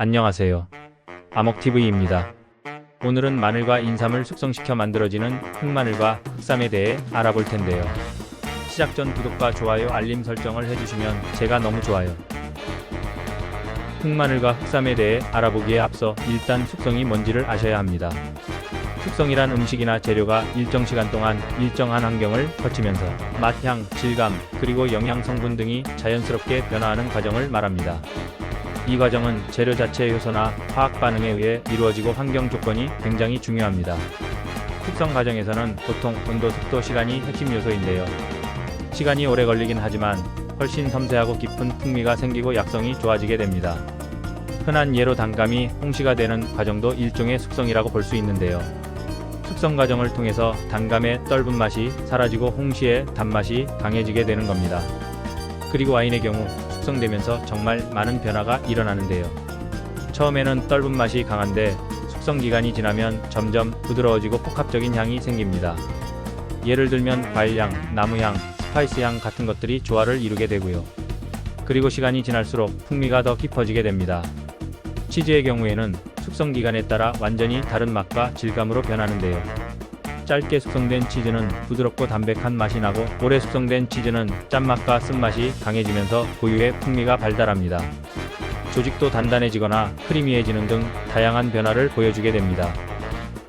안녕하세요. 아목TV입니다. 오늘은 마늘과 인삼을 숙성시켜 만들어지는 흑마늘과 흑삼에 대해 알아볼 텐데요. 시작 전 구독과 좋아요 알림 설정을 해주시면 제가 너무 좋아요. 흑마늘과 흑삼에 대해 알아보기에 앞서 일단 숙성이 뭔지를 아셔야 합니다. 숙성이란 음식이나 재료가 일정 시간 동안 일정한 환경을 거치면서 맛, 향, 질감, 그리고 영양 성분 등이 자연스럽게 변화하는 과정을 말합니다. 이 과정은 재료 자체의 효소나 화학 반응에 의해 이루어지고 환경 조건이 굉장히 중요합니다. 숙성 과정에서는 보통 온도, 습도, 시간이 핵심 요소인데요. 시간이 오래 걸리긴 하지만 훨씬 섬세하고 깊은 풍미가 생기고 약성이 좋아지게 됩니다. 흔한 예로 단감이 홍시가 되는 과정도 일종의 숙성이라고 볼 수 있는데요. 숙성 과정을 통해서 단감의 떫은 맛이 사라지고 홍시의 단맛이 강해지게 되는 겁니다. 그리고 와인의 경우 숙성되면서 정말 많은 변화가 일어나는데요. 처음에는 떫은 맛이 강한데 숙성 기간이 지나면 점점 부드러워지고 복합적인 향이 생깁니다. 예를 들면 과일향, 나무향, 스파이스향 같은 것들이 조화를 이루게 되고요. 그리고 시간이 지날수록 풍미가 더 깊어지게 됩니다. 치즈의 경우에는 숙성 기간에 따라 완전히 다른 맛과 질감으로 변하는데요. 짧게 숙성된 치즈는 부드럽고 담백한 맛이 나고 오래 숙성된 치즈는 짠맛과 쓴맛이 강해지면서 고유의 풍미가 발달합니다. 조직도 단단해지거나 크리미해지는 등 다양한 변화를 보여주게 됩니다.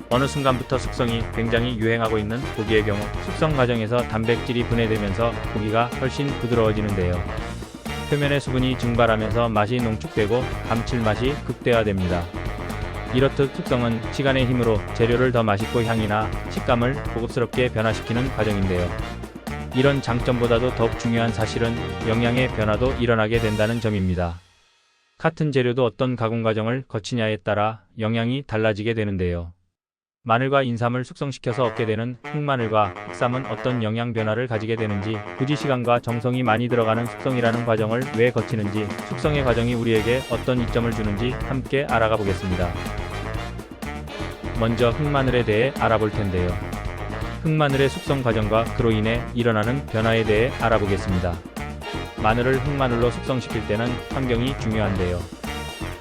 어느 순간부터 숙성이 굉장히 유행하고 있는 고기의 경우 숙성 과정에서 단백질이 분해되면서 고기가 훨씬 부드러워지는데요. 표면의 수분이 증발하면서 맛이 농축되고 감칠맛이 극대화됩니다. 이렇듯 숙성은 시간의 힘으로 재료를 더 맛있고 향이나 식감을 고급스럽게 변화시키는 과정인데요. 이런 장점보다도 더욱 중요한 사실은 영양의 변화도 일어나게 된다는 점입니다. 같은 재료도 어떤 가공 과정을 거치냐에 따라 영양이 달라지게 되는데요. 마늘과 인삼을 숙성시켜서 얻게 되는 흑마늘과 흑삼은 어떤 영양 변화를 가지게 되는지, 굳이 시간과 정성이 많이 들어가는 숙성이라는 과정을 왜 거치는지, 숙성의 과정이 우리에게 어떤 이점을 주는지 함께 알아가 보겠습니다. 먼저 흑마늘에 대해 알아볼 텐데요. 흑마늘의 숙성 과정과 그로 인해 일어나는 변화에 대해 알아보겠습니다. 마늘을 흑마늘로 숙성시킬 때는 환경이 중요한데요.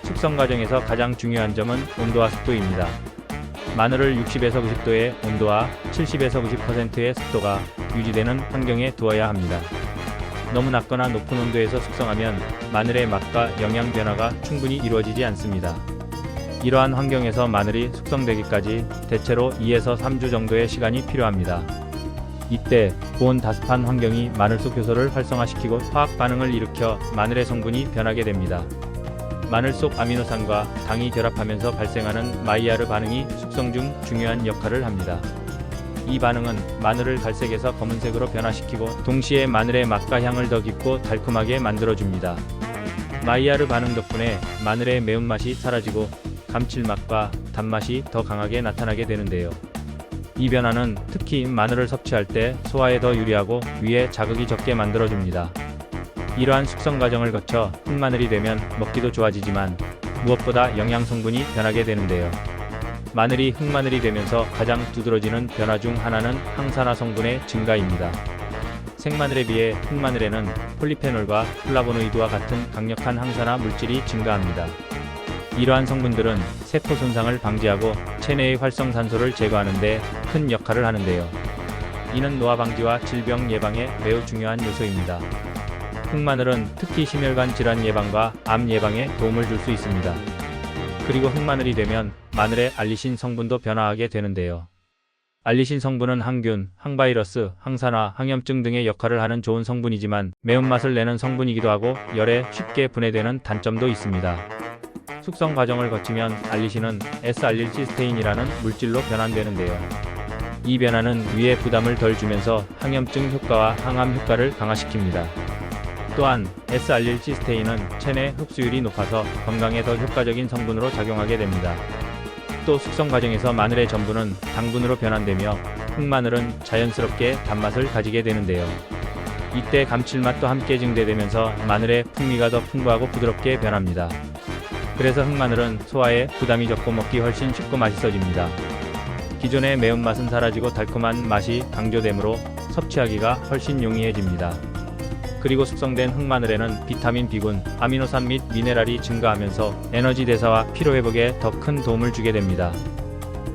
숙성 과정에서 가장 중요한 점은 온도와 습도입니다. 마늘을 60에서 90도의 온도와 70에서 90%의 습도가 유지되는 환경에 두어야 합니다. 너무 낮거나 높은 온도에서 숙성하면 마늘의 맛과 영양 변화가 충분히 이루어지지 않습니다. 이러한 환경에서 마늘이 숙성되기까지 대체로 2에서 3주 정도의 시간이 필요합니다. 이때 고온 다습한 환경이 마늘 속 효소를 활성화시키고 화학 반응을 일으켜 마늘의 성분이 변하게 됩니다. 마늘 속 아미노산과 당이 결합하면서 발생하는 마이야르 반응이 숙성 중 중요한 역할을 합니다. 이 반응은 마늘을 갈색에서 검은색으로 변화시키고 동시에 마늘의 맛과 향을 더 깊고 달콤하게 만들어줍니다. 마이야르 반응 덕분에 마늘의 매운맛이 사라지고 감칠맛과 단맛이 더 강하게 나타나게 되는데요. 이 변화는 특히 마늘을 섭취할 때 소화에 더 유리하고 위에 자극이 적게 만들어줍니다. 이러한 숙성 과정을 거쳐 흑마늘이 되면 먹기도 좋아지지만 무엇보다 영양 성분이 변하게 되는데요. 마늘이 흑마늘이 되면서 가장 두드러지는 변화 중 하나는 항산화 성분의 증가입니다. 생마늘에 비해 흑마늘에는 폴리페놀과 플라보노이드와 같은 강력한 항산화 물질이 증가합니다. 이러한 성분들은 세포 손상을 방지하고 체내의 활성산소를 제거하는 데 큰 역할을 하는데요. 이는 노화 방지와 질병 예방에 매우 중요한 요소입니다. 흑마늘은 특히 심혈관 질환 예방과 암 예방에 도움을 줄 수 있습니다. 그리고 흑마늘이 되면 마늘의 알리신 성분도 변화하게 되는데요. 알리신 성분은 항균, 항바이러스, 항산화, 항염증 등의 역할을 하는 좋은 성분이지만 매운맛을 내는 성분이기도 하고 열에 쉽게 분해되는 단점도 있습니다. 숙성 과정을 거치면 알리신은 S알릴시스테인이라는 물질로 변환되는데요. 이 변화는 위에 부담을 덜 주면서 항염증 효과와 항암 효과를 강화시킵니다. 또한 S알릴시스테인은 체내 흡수율이 높아서 건강에 더 효과적인 성분으로 작용하게 됩니다. 또 숙성 과정에서 마늘의 전분은 당분으로 변환되며 흑마늘은 자연스럽게 단맛을 가지게 되는데요. 이때 감칠맛도 함께 증대되면서 마늘의 풍미가 더 풍부하고 부드럽게 변합니다. 그래서 흑마늘은 소화에 부담이 적고 먹기 훨씬 쉽고 맛있어집니다. 기존의 매운맛은 사라지고 달콤한 맛이 강조되므로 섭취하기가 훨씬 용이해집니다. 그리고 숙성된 흑마늘에는 비타민 B군, 아미노산 및 미네랄이 증가하면서 에너지 대사와 피로 회복에 더 큰 도움을 주게 됩니다.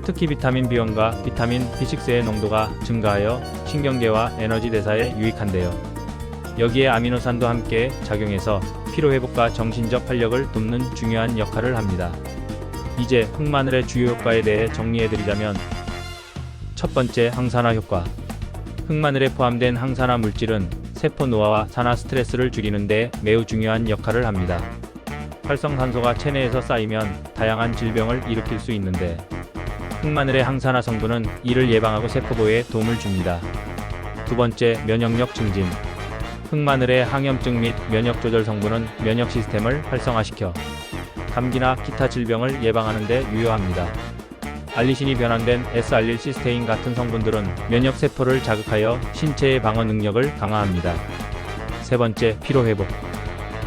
특히 비타민 B1과 비타민 B6의 농도가 증가하여 신경계와 에너지 대사에 유익한데요. 여기에 아미노산도 함께 작용해서 피로 회복과 정신적 활력을 돕는 중요한 역할을 합니다. 이제 흑마늘의 주요 효과에 대해 정리해드리자면 첫 번째 항산화 효과 흑마늘에 포함된 항산화 물질은 세포 노화와 산화 스트레스를 줄이는 데 매우 중요한 역할을 합니다. 활성산소가 체내에서 쌓이면 다양한 질병을 일으킬 수 있는데 흑마늘의 항산화 성분은 이를 예방하고 세포 보호에 도움을 줍니다. 두 번째, 면역력 증진. 흑마늘의 항염증 및 면역 조절 성분은 면역 시스템을 활성화시켜 감기나 기타 질병을 예방하는 데 유효합니다. 알리신이 변환된 S알릴 시스테인 같은 성분들은 면역 세포를 자극하여 신체의 방어 능력을 강화합니다. 세 번째, 피로 회복.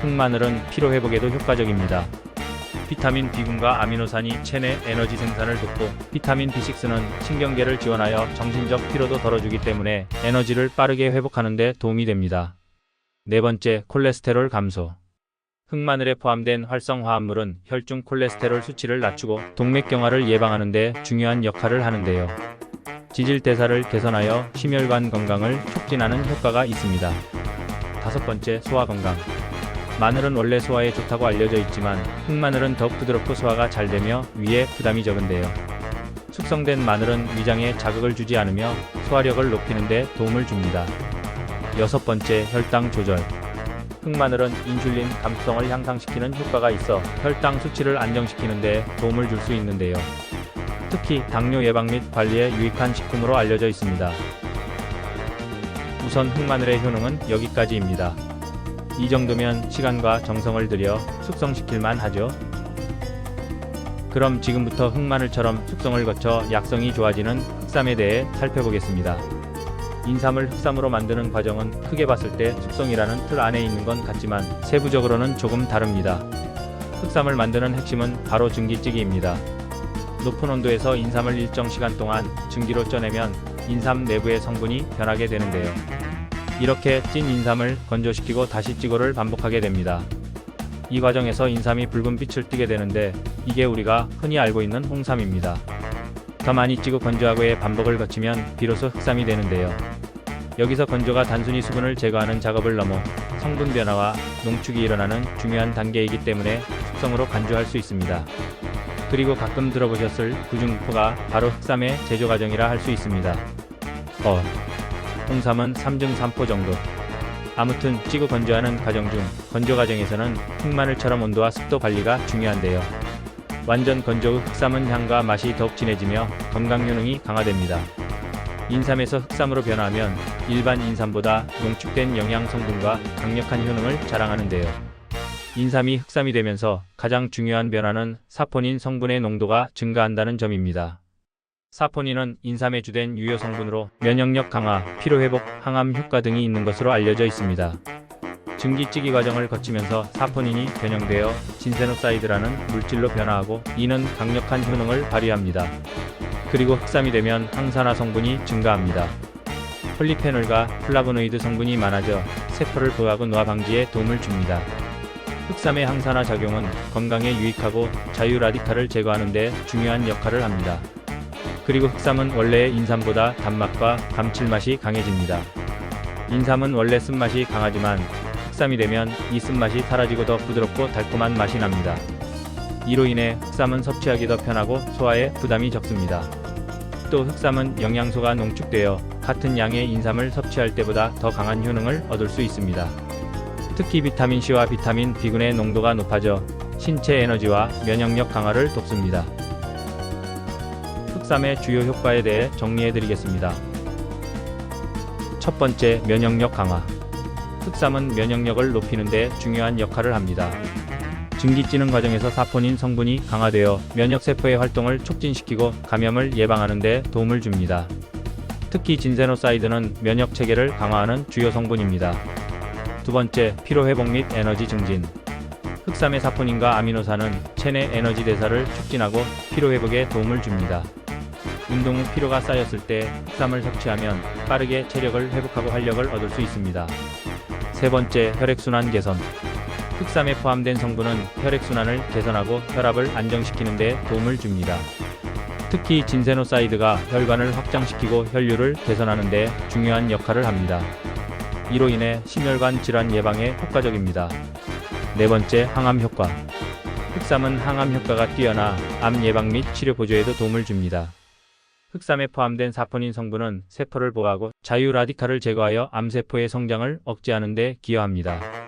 흑마늘은 피로 회복에도 효과적입니다. 비타민 B군과 아미노산이 체내 에너지 생산을 돕고 비타민 B6는 신경계를 지원하여 정신적 피로도 덜어주기 때문에 에너지를 빠르게 회복하는 데 도움이 됩니다. 네 번째, 콜레스테롤 감소. 흑마늘에 포함된 활성화합물은 혈중 콜레스테롤 수치를 낮추고 동맥경화를 예방하는 데 중요한 역할을 하는데요. 지질 대사를 개선하여 심혈관 건강을 촉진하는 효과가 있습니다. 다섯 번째, 소화 건강. 마늘은 원래 소화에 좋다고 알려져 있지만 흑마늘은 더욱 부드럽고 소화가 잘 되며 위에 부담이 적은데요. 숙성된 마늘은 위장에 자극을 주지 않으며 소화력을 높이는 데 도움을 줍니다. 여섯 번째, 혈당 조절. 흑마늘은 인슐린 감수성을 향상시키는 효과가 있어 혈당 수치를 안정시키는 데 도움을 줄 수 있는데요. 특히 당뇨 예방 및 관리에 유익한 식품으로 알려져 있습니다. 우선 흑마늘의 효능은 여기까지입니다. 이 정도면 시간과 정성을 들여 숙성시킬만 하죠. 그럼 지금부터 흑마늘처럼 숙성을 거쳐 약성이 좋아지는 흑삼에 대해 살펴보겠습니다. 인삼을 흑삼으로 만드는 과정은 크게 봤을 때 숙성이라는 틀 안에 있는 건 같지만 세부적으로는 조금 다릅니다. 흑삼을 만드는 핵심은 바로 증기찌기입니다. 높은 온도에서 인삼을 일정 시간 동안 증기로 쪄내면 인삼 내부의 성분이 변하게 되는데요. 이렇게 찐 인삼을 건조시키고 다시 찌고를 반복하게 됩니다. 이 과정에서 인삼이 붉은 빛을 띠게 되는데 이게 우리가 흔히 알고 있는 홍삼입니다. 더 많이 찌고 건조하고의 반복을 거치면 비로소 흑삼이 되는데요. 여기서 건조가 단순히 수분을 제거하는 작업을 넘어 성분 변화와 농축이 일어나는 중요한 단계이기 때문에 숙성으로 간주할 수 있습니다. 그리고 가끔 들어보셨을 구중포가 바로 흑삼의 제조 과정이라 할 수 있습니다. 어, 홍삼은 3중 3포 정도. 아무튼 찌고 건조하는 과정 중 건조 과정에서는 흑마늘처럼 온도와 습도 관리가 중요한데요. 완전 건조 후 흑삼은 향과 맛이 더욱 진해지며 건강 효능이 강화됩니다. 인삼에서 흑삼으로 변화하면 일반 인삼보다 농축된 영양 성분과 강력한 효능을 자랑하는데요. 인삼이 흑삼이 되면서 가장 중요한 변화는 사포닌 성분의 농도가 증가한다는 점입니다. 사포닌은 인삼의 주된 유효 성분으로 면역력 강화, 피로 회복, 항암 효과 등이 있는 것으로 알려져 있습니다. 증기찌기 과정을 거치면서 사포닌이 변형되어 진세노사이드라는 물질로 변화하고 이는 강력한 효능을 발휘합니다. 그리고 흑삼이 되면 항산화 성분이 증가합니다. 폴리페놀과 플라보노이드 성분이 많아져 세포를 보호하고 노화 방지에 도움을 줍니다. 흑삼의 항산화 작용은 건강에 유익하고 자유 라디칼을 제거하는 데 중요한 역할을 합니다. 그리고 흑삼은 원래의 인삼보다 단맛과 감칠맛이 강해집니다. 인삼은 원래 쓴맛이 강하지만 흑삼이 되면 이 쓴맛이 사라지고 더 부드럽고 달콤한 맛이 납니다. 이로 인해 흑삼은 섭취하기 더 편하고 소화에 부담이 적습니다. 또 흑삼은 영양소가 농축되어 같은 양의 인삼을 섭취할 때보다 더 강한 효능을 얻을 수 있습니다. 특히 비타민C와 비타민 B군의 농도가 높아져 신체 에너지와 면역력 강화를 돕습니다. 흑삼의 주요 효과에 대해 정리해 드리겠습니다. 첫 번째, 면역력 강화. 흑삼은 면역력을 높이는 데 중요한 역할을 합니다. 증기 찌는 과정에서 사포닌 성분이 강화되어 면역세포의 활동을 촉진시키고 감염을 예방하는 데 도움을 줍니다. 특히 진세노사이드는 면역 체계를 강화하는 주요 성분입니다. 두 번째, 피로 회복 및 에너지 증진. 흑삼의 사포닌과 아미노산은 체내 에너지 대사를 촉진하고 피로 회복에 도움을 줍니다. 운동 후 피로가 쌓였을 때 흑삼을 섭취하면 빠르게 체력을 회복하고 활력을 얻을 수 있습니다. 세 번째, 혈액순환 개선. 흑삼에 포함된 성분은 혈액순환을 개선하고 혈압을 안정시키는 데 도움을 줍니다. 특히 진세노사이드가 혈관을 확장시키고 혈류를 개선하는 데 중요한 역할을 합니다. 이로 인해 심혈관 질환 예방에 효과적입니다. 네 번째, 항암 효과. 흑삼은 항암 효과가 뛰어나 암 예방 및 치료 보조에도 도움을 줍니다. 흑삼에 포함된 사포닌 성분은 세포를 보호하고 자유 라디칼을 제거하여 암세포의 성장을 억제하는 데 기여합니다.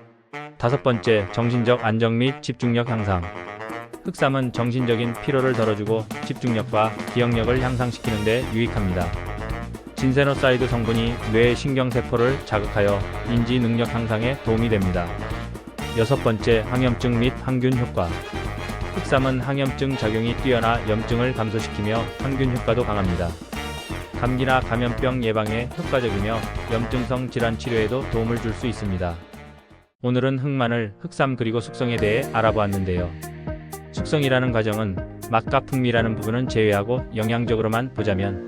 다섯 번째, 정신적 안정 및 집중력 향상. 흑삼은 정신적인 피로를 덜어주고 집중력과 기억력을 향상시키는 데 유익합니다. 진세노사이드 성분이 뇌의 신경세포를 자극하여 인지 능력 향상에 도움이 됩니다. 여섯 번째, 항염증 및 항균 효과. 흑삼은 항염증 작용이 뛰어나 염증을 감소시키며 항균 효과도 강합니다. 감기나 감염병 예방에 효과적이며 염증성 질환 치료에도 도움을 줄 수 있습니다. 오늘은 흑마늘, 흑삼 그리고 숙성에 대해 알아보았는데요. 숙성이라는 과정은 맛과 풍미라는 부분은 제외하고 영양적으로만 보자면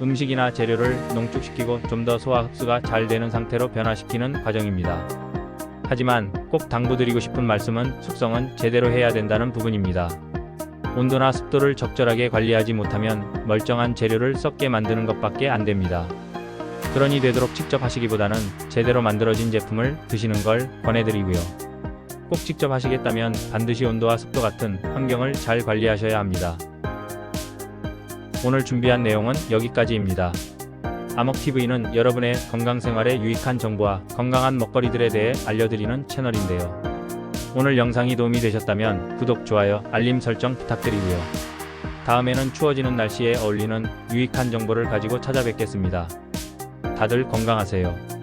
음식이나 재료를 농축시키고 좀 더 소화 흡수가 잘 되는 상태로 변화시키는 과정입니다. 하지만 꼭 당부드리고 싶은 말씀은 숙성은 제대로 해야 된다는 부분입니다. 온도나 습도를 적절하게 관리하지 못하면 멀쩡한 재료를 썩게 만드는 것밖에 안 됩니다. 그러니 되도록 직접 하시기보다는 제대로 만들어진 제품을 드시는 걸 권해드리고요. 꼭 직접 하시겠다면 반드시 온도와 습도 같은 환경을 잘 관리하셔야 합니다. 오늘 준비한 내용은 여기까지입니다. 암흑TV는 여러분의 건강생활에 유익한 정보와 건강한 먹거리들에 대해 알려드리는 채널인데요. 오늘 영상이 도움이 되셨다면 구독, 좋아요, 알림 설정 부탁드리고요. 다음에는 추워지는 날씨에 어울리는 유익한 정보를 가지고 찾아뵙겠습니다. 다들 건강하세요.